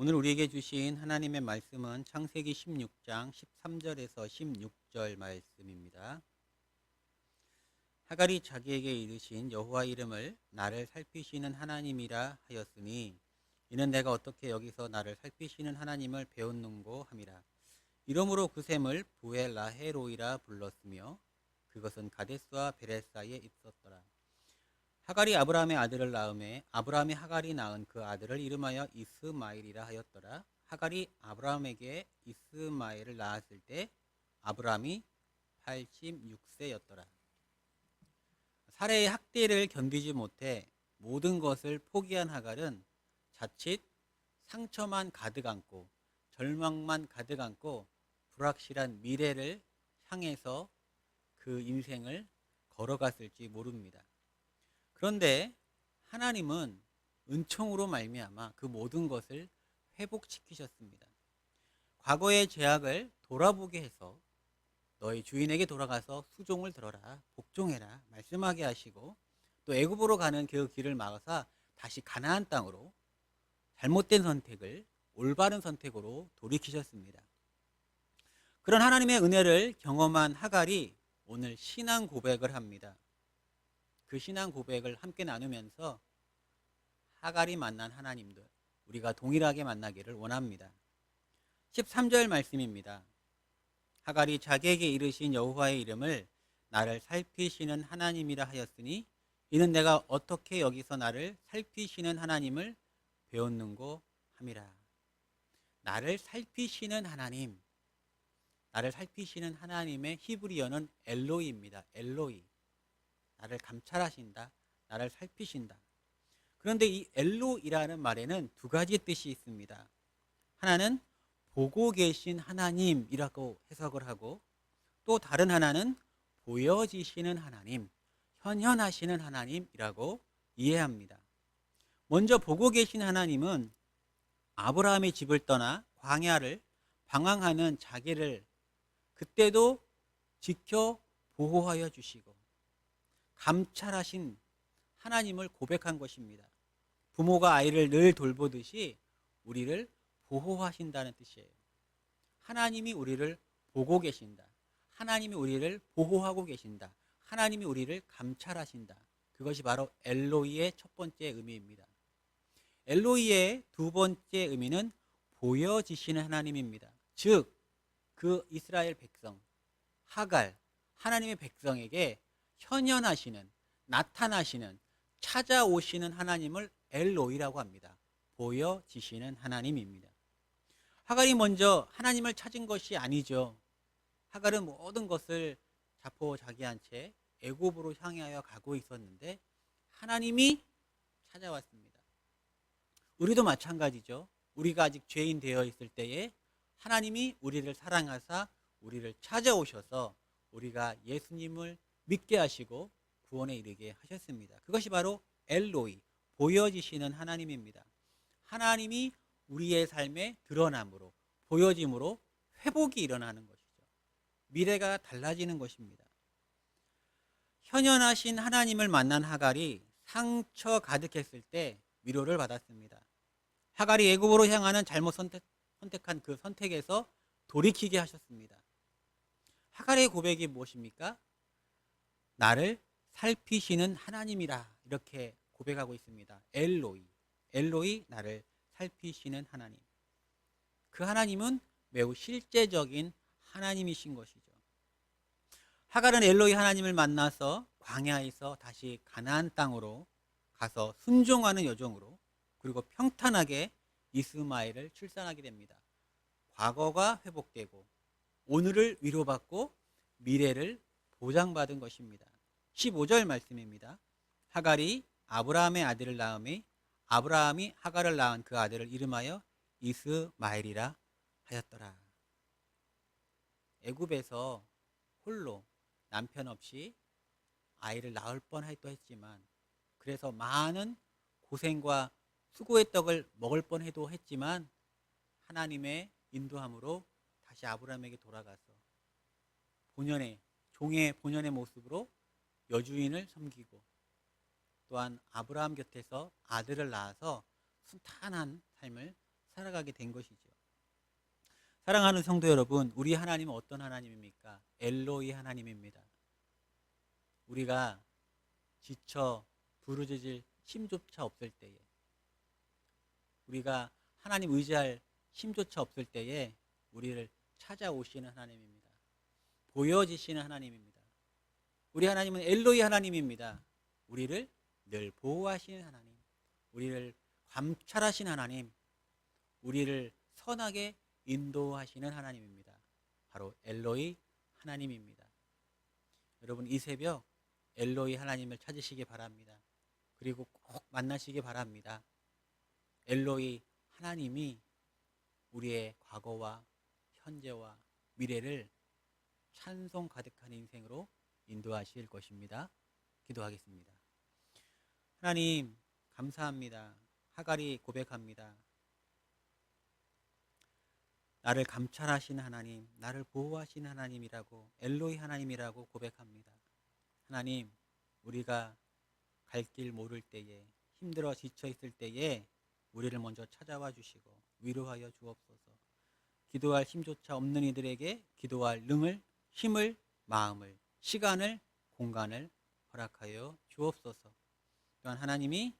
오늘 우리에게 주신 하나님의 말씀은 창세기 16장 13절에서 16절 말씀입니다. 하갈이 자기에게 이르신 여호와 이름을 나를 살피시는 하나님이라 하였으니 이는 내가 어떻게 여기서 나를 살피시는 하나님을 배웠는고 함이라. 이러므로 그 샘을 부엘라헤로이라 불렀으며 그것은 가데스와 베레 사이에 있었더라. 하갈이 아브라함의 아들을 낳음에 아브라함이 하갈이 낳은 그 아들을 이름하여 이스마엘이라 하였더라. 하갈이 아브라함에게 이스마엘을 낳았을 때 아브라함이 86세였더라. 사례의 학대를 견디지 못해 모든 것을 포기한 하갈은 자칫 상처만 가득 안고 절망만 가득 안고 불확실한 미래를 향해서 그 인생을 걸어갔을지 모릅니다. 그런데 하나님은 은총으로 말미암아 그 모든 것을 회복시키셨습니다. 과거의 죄악을 돌아보게 해서 너희 주인에게 돌아가서 수종을 들어라 복종해라 말씀하게 하시고 또 애굽으로 가는 그 길을 막아서 다시 가나안 땅으로 잘못된 선택을 올바른 선택으로 돌이키셨습니다. 그런 하나님의 은혜를 경험한 하갈이 오늘 신앙 고백을 합니다. 그 신앙 고백을 함께 나누면서 하갈이 만난 하나님들 우리가 동일하게 만나기를 원합니다. 13절 말씀입니다. 하갈이 자기에게 이르신 여호와의 이름을 나를 살피시는 하나님이라 하였으니 이는 내가 어떻게 여기서 나를 살피시는 하나님을 배웠는고 함이라. 나를 살피시는 하나님. 나를 살피시는 하나님의 히브리어는 엘로이입니다. 엘로이. 나를 감찰하신다. 나를 살피신다. 그런데 이 엘로이라는 말에는 두 가지 뜻이 있습니다. 하나는 보고 계신 하나님이라고 해석을 하고 또 다른 하나는 보여지시는 하나님, 현현하시는 하나님이라고 이해합니다. 먼저 보고 계신 하나님은 아브라함의 집을 떠나 광야를 방황하는 자기를 그때도 지켜 보호하여 주시고 감찰하신 하나님을 고백한 것입니다. 부모가 아이를 늘 돌보듯이 우리를 보호하신다는 뜻이에요. 하나님이 우리를 보고 계신다. 하나님이 우리를 보호하고 계신다. 하나님이 우리를 감찰하신다. 그것이 바로 엘로이의 첫 번째 의미입니다. 엘로이의 두 번째 의미는 보여지시는 하나님입니다. 즉, 그 이스라엘 백성, 하갈, 하나님의 백성에게 현현하시는, 나타나시는, 찾아오시는 하나님을 엘로이라고 합니다. 보여지시는 하나님입니다. 하갈이 먼저 하나님을 찾은 것이 아니죠. 하갈은 모든 것을 자포자기한 채 애굽으로 향하여 가고 있었는데 하나님이 찾아왔습니다. 우리도 마찬가지죠. 우리가 아직 죄인 되어 있을 때에 하나님이 우리를 사랑하사 우리를 찾아오셔서 우리가 예수님을 믿게 하시고 구원에 이르게 하셨습니다. 그것이 바로 엘로이, 보여지시는 하나님입니다. 하나님이 우리의 삶에 드러남으로, 보여짐으로 회복이 일어나는 것이죠. 미래가 달라지는 것입니다. 현현하신 하나님을 만난 하갈이 상처 가득했을 때 위로를 받았습니다. 하갈이 애굽으로 향하는 잘못 선택, 선택한 그 선택에서 돌이키게 하셨습니다. 하갈의 고백이 무엇입니까? 나를 살피시는 하나님이라 이렇게 고백하고 있습니다. 엘로이, 엘로이 나를 살피시는 하나님. 그 하나님은 매우 실제적인 하나님이신 것이죠. 하갈은 엘로이 하나님을 만나서 광야에서 다시 가나안 땅으로 가서 순종하는 여정으로 그리고 평탄하게 이스마엘을 출산하게 됩니다. 과거가 회복되고 오늘을 위로받고 미래를 보장받은 것입니다. 15절 말씀입니다. 하갈이 아브라함의 아들을 낳음에 아브라함이 하갈을 낳은 그 아들을 이름하여 이스마엘이라 하였더라. 애굽에서 홀로 남편 없이 아이를 낳을 뻔했도 했지만 그래서 많은 고생과 수고의 떡을 먹을 뻔해도 했지만 하나님의 인도함으로 다시 아브라함에게 돌아가서 본연의 종의 본연의 모습으로 여주인을 섬기고 또한 아브라함 곁에서 아들을 낳아서 순탄한 삶을 살아가게 된 것이죠. 사랑하는 성도 여러분, 우리 하나님은 어떤 하나님입니까? 엘로이 하나님입니다. 우리가 지쳐 부르짖을 힘조차 없을 때에 우리가 하나님 의지할 힘조차 없을 때에 우리를 찾아오시는 하나님입니다. 보여지시는 하나님입니다. 우리 하나님은 엘로이 하나님입니다. 우리를 늘 보호하시는 하나님, 우리를 감찰하시는 하나님, 우리를 선하게 인도하시는 하나님입니다. 바로 엘로이 하나님입니다. 여러분 이 새벽 엘로이 하나님을 찾으시기 바랍니다. 그리고 꼭 만나시기 바랍니다. 엘로이 하나님이 우리의 과거와 현재와 미래를 찬송 가득한 인생으로 인도하실 것입니다. 기도하겠습니다. 하나님, 감사합니다. 하갈이 고백합니다. 나를 감찰하시는 하나님, 나를 보호하시는 하나님이라고, 엘로이 하나님이라고 고백합니다. 하나님, 우리가 갈 길 모를 때에, 힘들어 지쳐 있을 때에, 우리를 먼저 찾아와 주시고, 위로하여 주옵소서. 기도할 힘조차 없는 이들에게 기도할 능을, 힘을, 마음을, 시간을, 공간을 허락하여 주옵소서. 또한 하나님이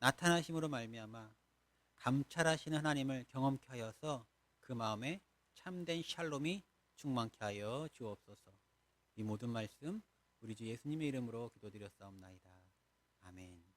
나타나심으로 말미암아 감찰하시는 하나님을 경험케 하여서 그 마음에 참된 샬롬이 충만케 하여 주옵소서. 이 모든 말씀 우리 주 예수님의 이름으로 기도드렸사옵나이다. 아멘.